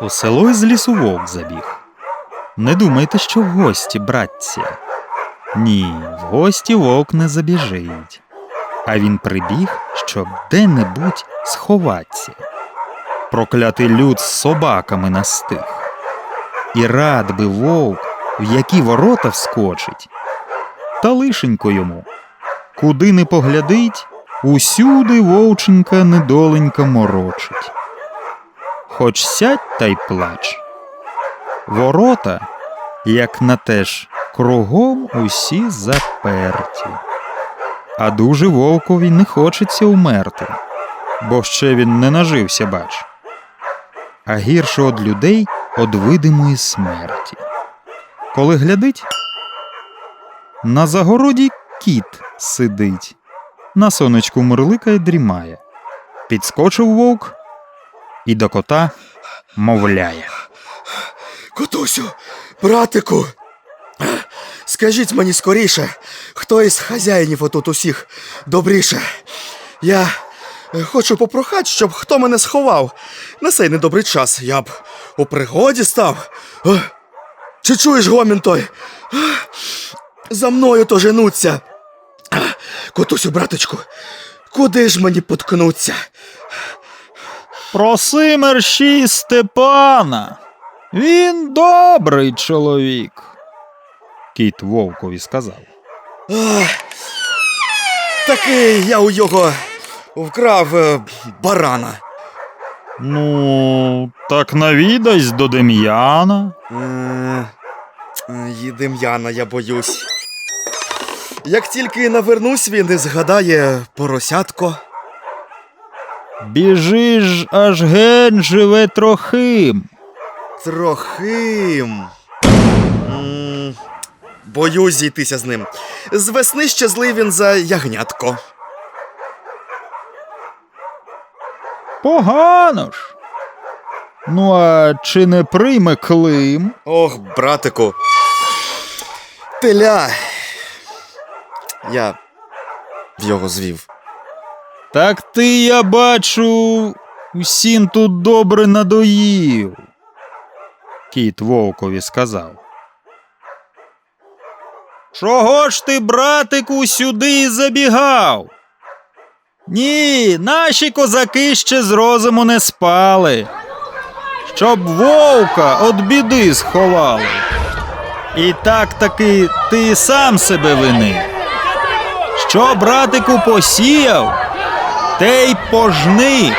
У село із лісу вовк забіг. Не думайте, що в гості, братці. Ні, в гості вовк не забіжить. А він прибіг, щоб де-небудь сховатися. Проклятий люд з собаками настиг. І рад би вовк, в які ворота вскочить. Та лишенько йому. Куди не поглядить, усюди вовченька недоленька морочить. Хоч сядь та й плач. Ворота, як на те ж, кругом усі заперті. А дуже вовкові не хочеться умерти, бо ще він не нажився, бач. А гірше од людей од видимої смерті. Коли глядить, на загороді кіт сидить, на сонечку мурликає дрімає. Підскочив вовк і до кота мовляє. Котусю, братику, скажіть мені скоріше, хто із хазяїнів отут усіх добріше. Я е, хочу попрохати, щоб хто мене сховав. На цей недобрий час я б у пригоді став. Чи чуєш гомін той? За мною то женуться. Котусю, братичку, куди ж мені поткнуться? Проси мерщій Степана. Він добрий чоловік. Кіт вовкові сказав. Ах, Таки я у його вкрав е, барана. Ну, так навідайсь до Дем'яна. Е, І Дем'яна, я боюсь. Як тільки навернусь, він і згадає поросятко. Біжи ж аж ген живе трохим. Трохим. М, Боюсь зійтися з ним. З весни ще злий він за ягнятко. Погано ж. Ну, а чи не прийме Клим? Ох, братику. Теля. Я в його звів. Так ти, я бачу, усім тут добре надоїв. Кіт вовкові сказав. Чого ж ти, братику, сюди забігав? Ні, наші козаки ще з розуму не спали. Щоб вовка від біди сховали. І так таки ти сам себе винив. Що, братику, посіяв, Тей пожни.